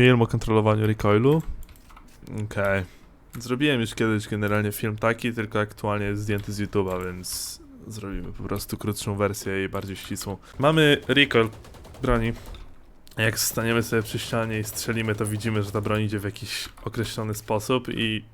Film o kontrolowaniu recoilu. Okej. Zrobiłem już kiedyś generalnie film taki, tylko aktualnie jest zdjęty z YouTube'a, więc zrobimy po prostu krótszą wersję i bardziej ścisłą. Mamy recoil broni. Jak staniemy sobie przy ścianie i strzelimy, to widzimy, że ta broń idzie w jakiś określony sposób i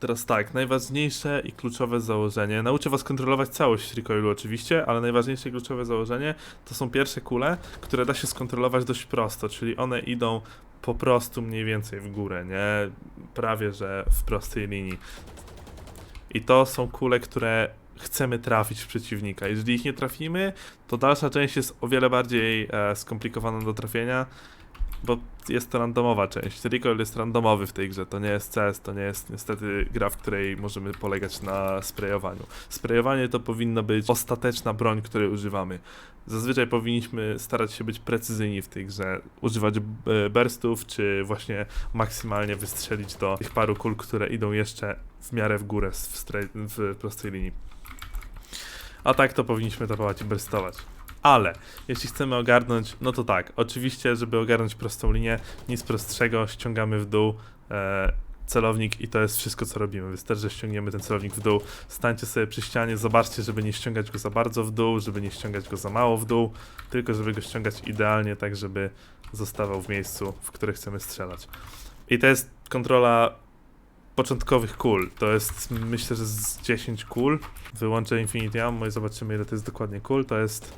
teraz tak, najważniejsze i kluczowe założenie, nauczę was kontrolować całość recoilu oczywiście, ale najważniejsze i kluczowe założenie to są pierwsze kule, które da się skontrolować dość prosto, czyli one idą po prostu mniej więcej w górę, nie? Prawie, że w prostej linii. I to są kule, które chcemy trafić w przeciwnika. Jeżeli ich nie trafimy, to dalsza część jest o wiele bardziej e, skomplikowana do trafienia, bo jest to randomowa część. Recoil jest randomowy w tej grze, to nie jest CS, to nie jest niestety gra, w której możemy polegać na sprayowaniu. Sprayowanie to powinno być ostateczna broń, której używamy. Zazwyczaj powinniśmy starać się być precyzyjni w tej grze, używać e, burstów, czy właśnie maksymalnie wystrzelić do tych paru kul, które idą jeszcze w miarę w górę w, w prostej linii. A tak to powinniśmy tapować i burstować. Ale jeśli chcemy ogarnąć, no to tak, oczywiście, żeby ogarnąć prostą linię, nic prostszego, ściągamy w dół e, celownik i to jest wszystko, co robimy. Wystarczy, że ściągniemy ten celownik w dół, stańcie sobie przy ścianie, zobaczcie, żeby nie ściągać go za bardzo w dół, żeby nie ściągać go za mało w dół, tylko żeby go ściągać idealnie, tak żeby zostawał w miejscu, w które chcemy strzelać. I to jest kontrola początkowych kul. To jest, myślę, że z 10 kul. Wyłączę Infinity Ammo i zobaczymy, ile to jest dokładnie kul. To jest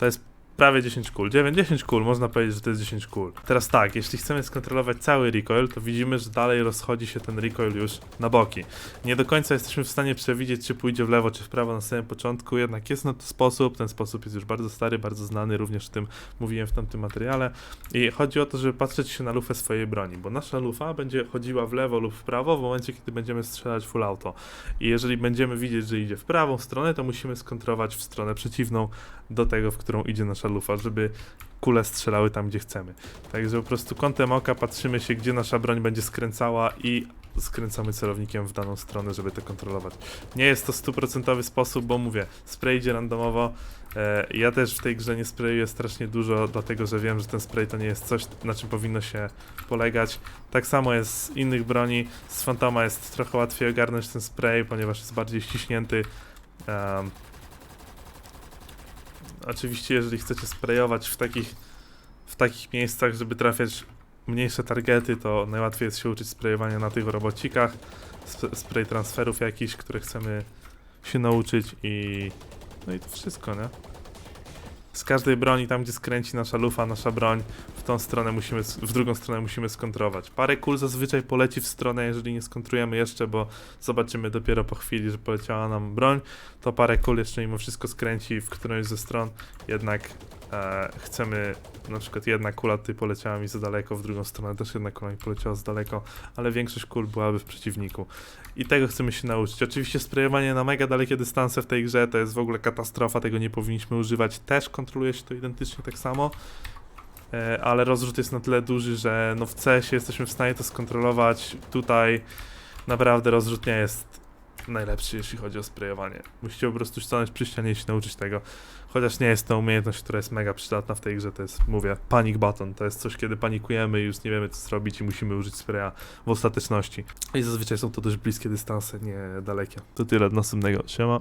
to prawie 10 kul. 9, 10 kul, można powiedzieć, że to jest 10 kul. Teraz tak, jeśli chcemy skontrolować cały recoil, to widzimy, że dalej rozchodzi się ten recoil już na boki. Nie do końca jesteśmy w stanie przewidzieć, czy pójdzie w lewo, czy w prawo na samym początku, jednak jest na to sposób. Ten sposób jest już bardzo stary, bardzo znany, również o tym mówiłem w tamtym materiale. I chodzi o to, żeby patrzeć się na lufę swojej broni, bo nasza lufa będzie chodziła w lewo lub w prawo w momencie, kiedy będziemy strzelać full auto. I jeżeli będziemy widzieć, że idzie w prawą stronę, to musimy skontrować w stronę przeciwną do tego, w którą idzie nasza lufa, żeby kule strzelały tam, gdzie chcemy. Także po prostu kątem oka patrzymy się, gdzie nasza broń będzie skręcała i skręcamy celownikiem w daną stronę, żeby to kontrolować. Nie jest to stuprocentowy sposób, bo mówię, spray idzie randomowo. E, ja też w tej grze nie sprayuję strasznie dużo, dlatego że wiem, że ten spray to nie jest coś, na czym powinno się polegać. Tak samo jest z innych broni. Z Fantoma jest trochę łatwiej ogarnąć ten spray, ponieważ jest bardziej ściśnięty. Em, Oczywiście, jeżeli chcecie sprayować w takich, w takich miejscach, żeby trafiać mniejsze targety, to najłatwiej jest się uczyć sprayowania na tych robocikach, sp- spray transferów jakichś, które chcemy się nauczyć i no i to wszystko, nie? Z każdej broni, tam gdzie skręci nasza lufa, nasza broń, tą stronę musimy, w drugą stronę musimy skontrować. Parę kul zazwyczaj poleci w stronę, jeżeli nie skontrujemy jeszcze, bo zobaczymy dopiero po chwili, że poleciała nam broń, to parę kul jeszcze mimo wszystko skręci w którąś ze stron, jednak e, chcemy, na przykład jedna kula tutaj poleciała mi za daleko, w drugą stronę też jedna kula mi poleciała za daleko, ale większość kul byłaby w przeciwniku. I tego chcemy się nauczyć. Oczywiście sprayowanie na mega dalekie dystanse w tej grze to jest w ogóle katastrofa, tego nie powinniśmy używać. Też kontroluje się to identycznie tak samo. E, ale rozrzut jest na tyle duży, że no w CS jesteśmy w stanie to skontrolować. Tutaj naprawdę rozrzut nie jest najlepszy, jeśli chodzi o sprayowanie. Musicie po prostu stanąć przy ścianie i się nauczyć tego. Chociaż nie jest to umiejętność, która jest mega przydatna w tej grze, to jest, mówię, panic button. To jest coś, kiedy panikujemy i już nie wiemy co zrobić i musimy użyć spraya w ostateczności. I zazwyczaj są to dość bliskie dystanse, nie dalekie. To tyle, następnego. Siema.